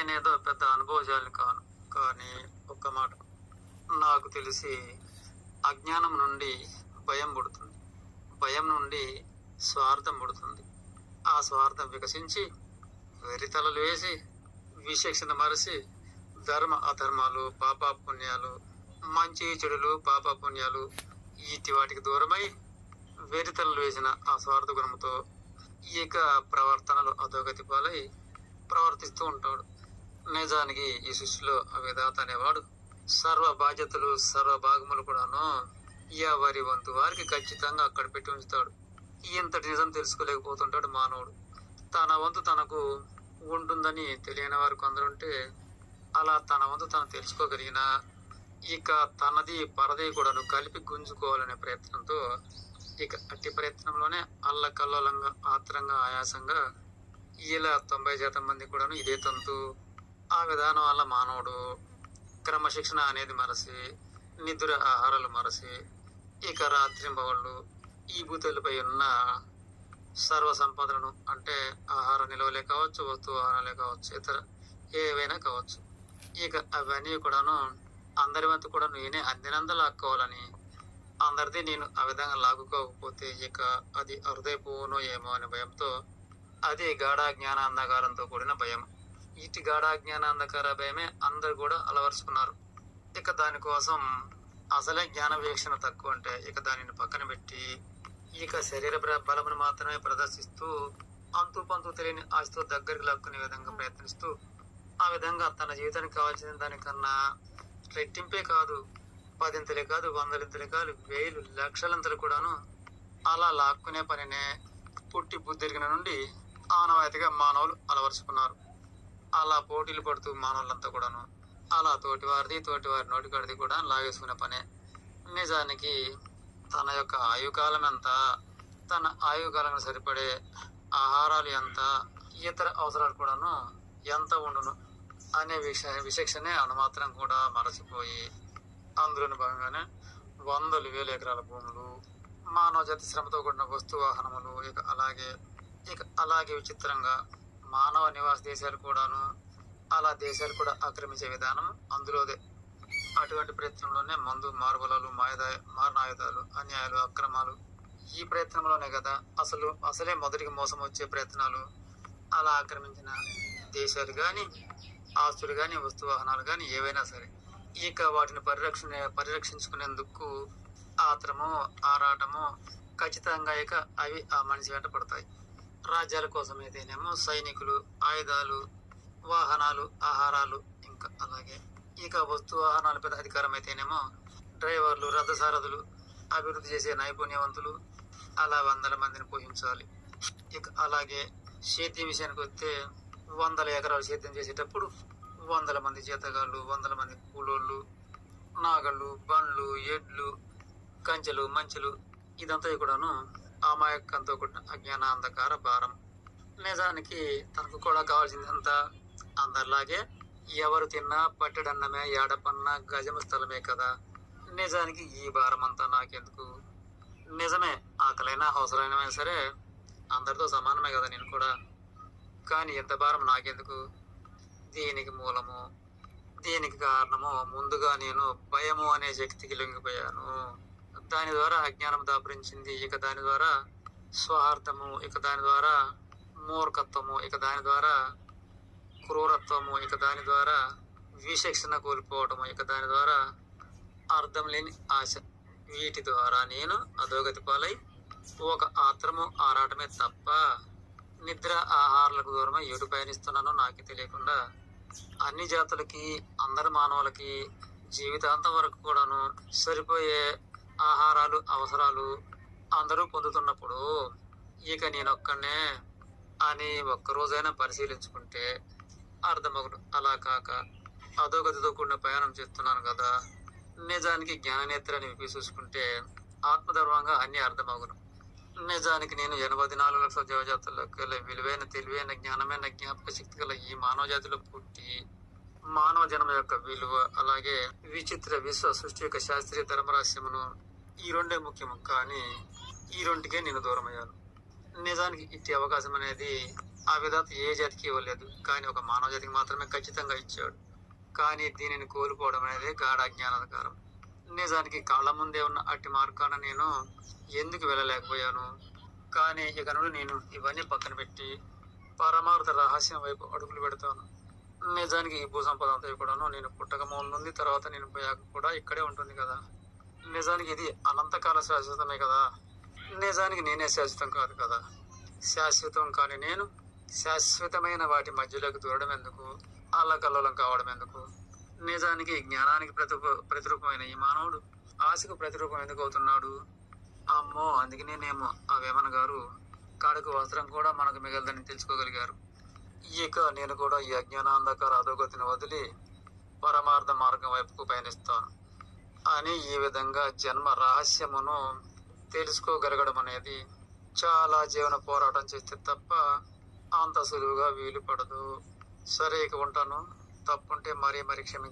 నేనేదో పెద్ద అనుభవశాలి కాను కానీ ఒక్క మాట నాకు తెలిసి అజ్ఞానం నుండి భయం పుడుతుంది. భయం నుండి స్వార్థం పుడుతుంది. ఆ స్వార్థం వికసించి వెరితలలు వేసి విశేషణ మరసి ధర్మ అధర్మాలు పాప పుణ్యాలు మంచి చెడులు పాప పుణ్యాలు ఈటి వాటికి దూరమై వెరితలలు వేసిన ఆ స్వార్థ గుణంతో ఇక ప్రవర్తనలు అధోగతి పాలై ప్రవర్తిస్తూ ఉంటాడు. నిజానికి ఈ సృష్టిలో విధాత అనేవాడు. సర్వ బాధ్యతలు సర్వ భాగములు కూడాను ఎవరి వంతు వారికి ఖచ్చితంగా అక్కడ పెట్టి ఉంచుతాడు. ఇంతటి నిజం తెలుసుకోలేకపోతుంటాడు మానవుడు. తన వంతు తనకు ఉంటుందని తెలియని వారు కొందరుంటే అలా తన వంతు తను తెలుసుకోగలిగిన ఇక తనది పరది కూడాను కలిపి గుంజుకోవాలనే ప్రయత్నంతో ఇక అట్టి ప్రయత్నంలోనే అల్లకల్లోలంగా ఆత్రంగా ఆయాసంగా ఇలా తొంభై శాతం మంది కూడాను ఇదే తంతు ఆ విధానం వల్ల మానవుడు క్రమశిక్షణ అనేది మరసి నిద్ర ఆహారాలు మరసి ఇక రాత్రింబవళ్ళు ఈ భూతులపై ఉన్న సర్వ సంపదలను అంటే ఆహార నిల్వలే కావచ్చు వస్తువు ఆహారాలే కావచ్చు ఇతర ఏవైనా కావచ్చు. ఇక అవన్నీ కూడాను అందరి వంతు కూడా నేనే అందినంత లాక్కోవాలని అందరిది నేను ఆ విధంగా లాగుకోకపోతే ఇక అది అరుదైపోనో ఏమో అనే భయంతో అది గాఢ జ్ఞాన అంధకారంతో కూడిన భయం. ఇటు గాఢ జ్ఞానాంధకార భయమే అందరు కూడా అలవరుచుకున్నారు. ఇక దానికోసం అసలే జ్ఞాన వీక్షణ తక్కువ అంటే ఇక దానిని పక్కన పెట్టి ఇక శరీర బలమును మాత్రమే ప్రదర్శిస్తూ అంతు పంతు తెలియని ఆశతో దగ్గరికి లాక్కునే విధంగా ప్రయత్నిస్తూ ఆ విధంగా తన జీవితానికి కావాల్సిన దానికన్నా రెట్టింపే కాదు పదింతలే కాదు వందలింతలే కాదు వేలు లక్షలంతలు కూడాను అలా లాక్కునే పనినే పుట్టి బుద్ధిరిగిన నుండి ఆనవాయితీగా మానవులు అలవరుచుకున్నారు. అలా పోటీలు పడుతూ మానవులంతా కూడాను అలా తోటివారిది తోటివారి నోటికాడిది కూడా లాగేసుకునే పనే. నిజానికి తన యొక్క ఆయుకాలం ఎంత తన ఆయుకాలం సరిపడే ఆహారాలు ఎంత ఇతర అవసరాలు కూడాను ఎంత ఉండును అనే విష విశేషనే అనుమాత్రం కూడా మరచిపోయి అందులోని భాగంగానే వందలు వేల ఎకరాల భూములు మానవ జాతి శ్రమతో కూడిన వస్తు వాహనములు ఇక అలాగే ఇక అలాగే విచిత్రంగా మానవ నివాస దేశాలు కూడాను అలా దేశాలు కూడా ఆక్రమించే విధానం అందులోదే. అటువంటి ప్రయత్నంలోనే మందు మార్బలాలు మాయదా మారణాయుధాలు అన్యాయాలు అక్రమాలు ఈ ప్రయత్నంలోనే కదా. అసలు అసలే మొదటికి మోసం వచ్చే ప్రయత్నాలు అలా ఆక్రమించిన దేశాలు కానీ ఆస్తులు కానీ వస్తు వాహనాలు కానీ ఏవైనా సరే ఇక వాటిని పరిరక్షణ పరిరక్షించుకునేందుకు ఆత్రము ఆరాటము ఖచ్చితంగా ఇక అవి ఆ మనిషి వెంట పడతాయి. రాజ్యాల కోసం అయితేనేమో సైనికులు ఆయుధాలు వాహనాలు ఆహారాలు ఇంకా అలాగే ఇక వస్తు వాహనాలపై అధికారం అయితేనేమో డ్రైవర్లు రథసారథులు అభివృద్ధి చేసే నైపుణ్యవంతులు అలా వందల మందిని పోషించాలి. ఇక అలాగే సేద్యం విషయానికి వస్తే వందల ఎకరాలు సేద్యం చేసేటప్పుడు వందల మంది చేతగాళ్ళు వందల మంది కూలోళ్ళు నాగళ్ళు బండ్లు ఎడ్లు కంచెలు మంచెలు ఇదంతా కూడాను అమాయకంతో కూడిన అజ్ఞాన అంధకార భారం. నిజానికి తనకు కూడా కావాల్సిందంతా అందరిలాగే ఎవరు తిన్నా పట్టెడన్నమే ఏడపన్నా గజమ స్థలమే కదా. నిజానికి ఈ భారం అంతా నాకెందుకు? నిజమే ఆకలైనా అవసరమైనా సరే అందరితో సమానమే కదా నేను కూడా. కానీ ఎంత భారం నాకెందుకు? దీనికి మూలము దీనికి కారణము ముందుగా నేను భయము అనే శక్తికి లొంగిపోయాను. దాని ద్వారా అజ్ఞానం దాపరించింది ఇక దాని ద్వారా స్వార్థము ఇక దాని ద్వారా మూర్ఖత్వము ఇక దాని ద్వారా క్రూరత్వము ఇక దాని ద్వారా విశిక్షణ కోల్పోవటము ఇక దాని ద్వారా అర్థం లేని ఆశ. వీటి ద్వారా నేను అధోగతి పాలై ఒక ఆత్రము ఆరాటమే తప్ప నిద్ర ఆహారాలకు దూరమై ఎటు పయనిస్తున్నానో నాకు తెలియకుండా అన్ని జాతులకి అందరి మానవులకి జీవితాంతం వరకు కూడాను సరిపోయే ఆహారాలు అవసరాలు అందరూ పొందుతున్నప్పుడు ఇక నేను ఒక్కనే అని ఒక్కరోజైనా పరిశీలించుకుంటే అర్థమగుడు అలా కాక అధోగతితో కూడిన ప్రయాణం చేస్తున్నాను కదా. నిజానికి జ్ఞాననేత్రాన్ని విప్పి చూసుకుంటే ఆత్మధర్మంగా అన్ని అర్థమగును. నిజానికి నేను ఎనభై నాలుగు లక్షల జీవజాతులకు విలువైన తెలివైన జ్ఞానమైన జ్ఞాపక శక్తి గల ఈ మానవ జాతిలో పుట్టి మానవ జన్మ యొక్క విలువ అలాగే విచిత్ర విశ్వ సృష్టి యొక్క శాస్త్రీయ ధర్మరహస్యమును ఈ రెండే ముఖ్యము కానీ ఈ రెండుకే నేను దూరమయ్యాను. నిజానికి ఇట్టి అవకాశం అనేది ఆ విధాత ఏ జాతికి ఇవ్వలేదు కానీ ఒక మానవ జాతికి మాత్రమే ఖచ్చితంగా ఇచ్చాడు. కానీ దీనిని కోల్పోవడం అనేది గాఢ అజ్ఞానాధికారం నిజానికి కళ్ళ ముందే ఉన్న అట్టి మార్గాన నేను ఎందుకు వెళ్ళలేకపోయాను? కానీ ఇక నుండి నేను ఇవన్నీ పక్కన పెట్టి పరమార్థ రహస్యం వైపు అడుగులు పెడతాను. నిజానికి ఈ భూ సంపద అంతా కూడాను నేను పుట్టక ముందుంది తర్వాత నేను పోయాక కూడా ఇక్కడే ఉంటుంది కదా. నిజానికి ఇది అనంతకాల శాశ్వతమే కదా? నిజానికి నేనే శాశ్వతం కాదు కదా? శాశ్వతం కాని నేను శాశ్వతమైన వాటి మధ్యలోకి దూరడం ఎందుకు? అల్లకల్లోలం కావడం ఎందుకు? నిజానికి జ్ఞానానికి ప్రతిరూప ప్రతిరూపమైన ఈ మానవుడు ఆశకు ప్రతిరూపం ఎందుకు అవుతున్నాడు? అమ్మో అందుకనే అందుకనేనేమో ఆ వేమన గారు కాడుకు వస్త్రం కూడా మనకు మిగలదని తెలుసుకోగలిగారు. ఇక నేను కూడా ఈ అజ్ఞానాంధకార అధోగతిని వదిలి పరమార్థ మార్గం వైపుకు పయనిస్తాను. అని ఈ విధంగా జన్మ రహస్యమును తెలుసుకోగలగడం అనేది చాలా జీవన పోరాటం చేస్తే తప్ప అంత సులువుగా వీలు పడదు సరే ఇక ఉంటాను. తప్పుంటే మరీ మరీ క్షమించండి